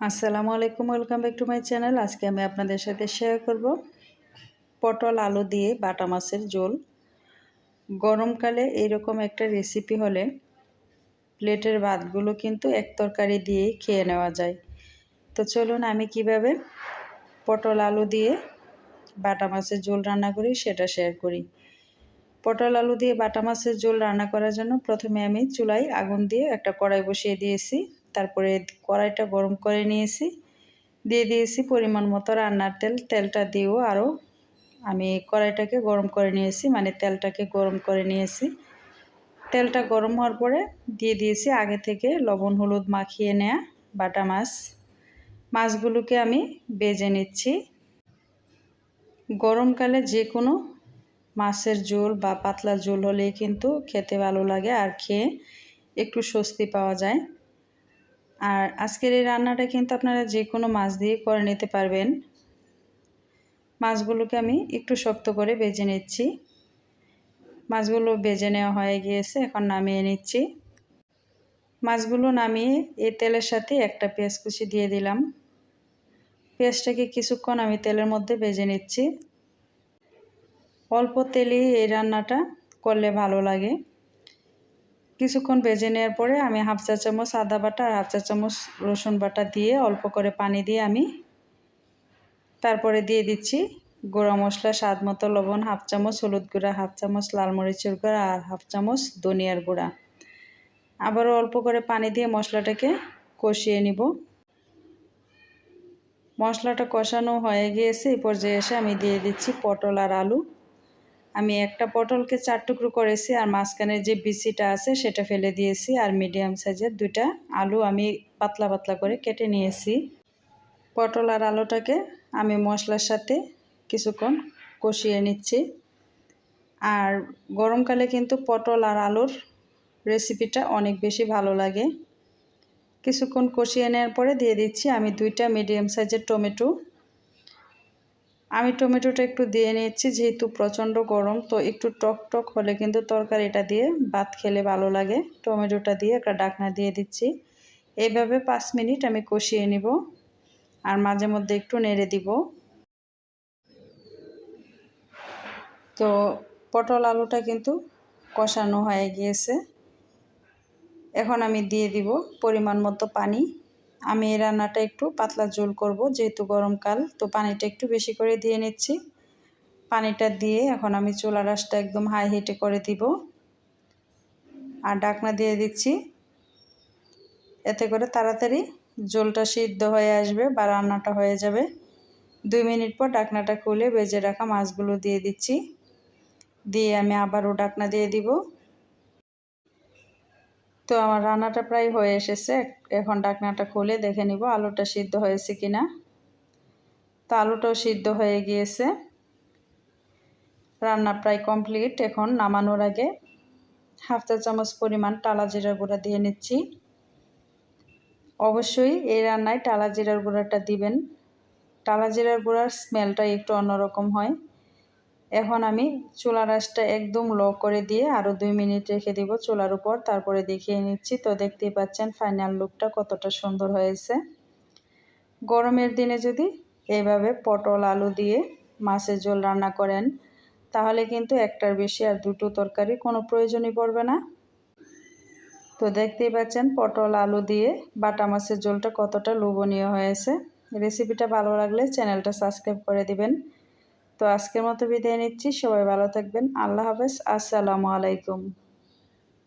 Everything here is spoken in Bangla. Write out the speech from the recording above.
আসসালামু আলাইকুম welcome back to my channel আজকে আমি আপনাদের সাথে শেয়ার করব পটল আলু দিয়ে বাটা মাছের ঝোল। গরমকালে এইরকম একটা রেসিপি হলে প্লেটের ভাতগুলো কিন্তু এক তরকারি দিয়েই খেয়ে নেওয়া যায়। তো চলুন আমি কীভাবে পটল আলু দিয়ে বাটা মাছের ঝোল রান্না করি সেটা শেয়ার করি। পটল আলু দিয়ে বাটা মাছের ঝোল রান্না করার জন্য প্রথমে আমি চুলায় আগুন দিয়ে একটা কড়াই বসিয়ে দিয়েছি। তারপরে কড়াইটা গরম করে নিয়েছি। দিয়ে দিয়েছি পরিমাণ মতো রান্নার তেল। তেলটা দিয়েও আরও আমি কড়াইটাকে গরম করে নিয়েছি মানে তেলটাকে গরম করে নিয়েছি। তেলটা গরম হওয়ার পরে দিয়ে দিয়েছি আগে থেকে লবণ, হলুদ মাখিয়ে নেয়া বাটা মাছ। মাছগুলোকে আমি বেজে নিচ্ছি। গরমকালে যে কোনো মাছের ঝোল বা পাতলা ঝোল হলেই কিন্তু খেতে ভালো লাগে, আর খেয়ে একটু স্বস্তি পাওয়া যায়। আর আজকের এই রান্নাটা কিন্তু আপনারা যে কোনো মাছ দিয়ে করে নিতে পারবেন। মাছগুলোকে আমি একটু শক্ত করে বেজে নিচ্ছি। মাছগুলো বেজে নেওয়া হয়ে গিয়েছে, এখন নামিয়ে নিচ্ছি। মাছগুলো নামিয়ে এই তেলের সাথে একটা পেঁয়াজ কুচি দিয়ে দিলাম। পেঁয়াজটাকে কিছুক্ষণ আমি তেলের মধ্যে বেজে নিচ্ছি। অল্প তেলেই এই রান্নাটা করলে ভালো লাগে। কিছুক্ষণ বেজে নেওয়ার পরে আমি হাফ চা চামচ আদা বাটা আর হাফ চা চামচ রসুন বাটা দিয়ে অল্প করে পানি দিয়ে আমি তারপরে দিয়ে দিচ্ছি গুঁড়া মশলা, স্বাদ মতো লবণ, হাফ চামচ হলুদ গুঁড়া, হাফ চামচ লাল মরিচের গুঁড়া আর হাফ চামচ ধনিয়ার গুঁড়া। আবারও অল্প করে পানি দিয়ে মশলাটাকে কষিয়ে নিব। মশলাটা কষানো হয়ে গিয়েছে, এই পর্যায়ে এসে আমি দিয়ে দিচ্ছি পটল আর আলু। আমি একটা পটলকে চার টুকরো করেছি আর মাঝখানে যে বিচিটা আছে সেটা ফেলে দিয়েছি আর মিডিয়াম সাইজের দুইটা আলু আমি পাতলা পাতলা করে কেটে নিয়েছি। পটল আর আলুটাকে আমি মশলার সাথে কিছুক্ষণ কষিয়ে নিচ্ছি। আর গরমকালে কিন্তু পটল আর আলুর রেসিপিটা অনেক বেশি ভালো লাগে। কিছুক্ষণ কষিয়ে নেওয়ার পরে দিয়ে দিচ্ছি আমি দুইটা মিডিয়াম সাইজের টমেটো আমি টমেটোটা একটু দিয়ে নিচ্ছি যেহেতু প্রচণ্ড গরম, তো একটু টক টক হলে কিন্তু তরকারিটা দিয়ে ভাত খেলে ভালো লাগে। টমেটোটা দিয়ে একটা ডাকনা দিয়ে দিচ্ছি। এইভাবে পাঁচ মিনিট আমি কষিয়ে নিব আর মাঝে মধ্যে একটু নেড়ে দিব। তো পটল আলুটা কিন্তু কষানো হয়ে গিয়েছে। এখন আমি দিয়ে দিব পরিমাণ মতো পানি। আমি এই রান্নাটা একটু পাতলা ঝোল করব, যেহেতু গরমকাল, তো পানিটা একটু বেশি করে দিয়ে নিচ্ছি। পানিটা দিয়ে এখন আমি চুলা রাসটা একদম হাই হিটে করে দিব। আর ডাকনা দিয়ে দিচ্ছি। এতে করে তাড়াতাড়ি জলটা সিদ্ধ হয়ে আসবে বা রান্নাটা হয়ে যাবে। দুই মিনিট পর ডাকনাটা খুলে বেজে রাখা মাছগুলো দিয়ে দিচ্ছি। দিয়ে আমি আবারও ডাকনা দিয়ে দিব। তো আমার রান্নাটা প্রায় হয়ে এসেছে। এখন ডাকনাটা খুলে দেখে নিব আলুটা সিদ্ধ হয়েছে কি না তো আলুটাও সিদ্ধ হয়ে গিয়েছে। রান্না প্রায় কমপ্লিট। এখন নামানোর আগে হাফ চা চামচ পরিমাণ টালা জিরা গুঁড়া দিয়ে নিচ্ছি। অবশ্যই এই রান্নায় টালা জিরার গুঁড়াটা দিবেন। টালা জিরার গুঁড়ার স্মেলটা একটু অন্যরকম হয়। এখন আমি চুলা রাসটা একদম লো করে দিয়ে আরও দুই মিনিট রেখে দিব চুলার উপর, তারপরে দেখিয়ে নিচ্ছি। তো দেখতেই পাচ্ছেন ফাইনাল লুকটা কতটা সুন্দর হয়েছে। গরমের দিনে যদি এইভাবে পটল, আলু দিয়ে মাছের ঝোল রান্না করেন, তাহলে কিন্তু একটার বেশি আর দুটো তরকারি কোনো প্রয়োজনই পড়বে না। তো দেখতেই পাচ্ছেন পটল, আলু দিয়ে বাটা মাছের ঝোলটা কতটা লোভনীয় হয়েছে। রেসিপিটা ভালো লাগলে চ্যানেলটা সাবস্ক্রাইব করে দিবেন। তো আজকের মতো বিদায় নিচ্ছি। সবাই ভালো থাকবেন। আল্লাহ হাফেজ। আসসালামু আলাইকুম।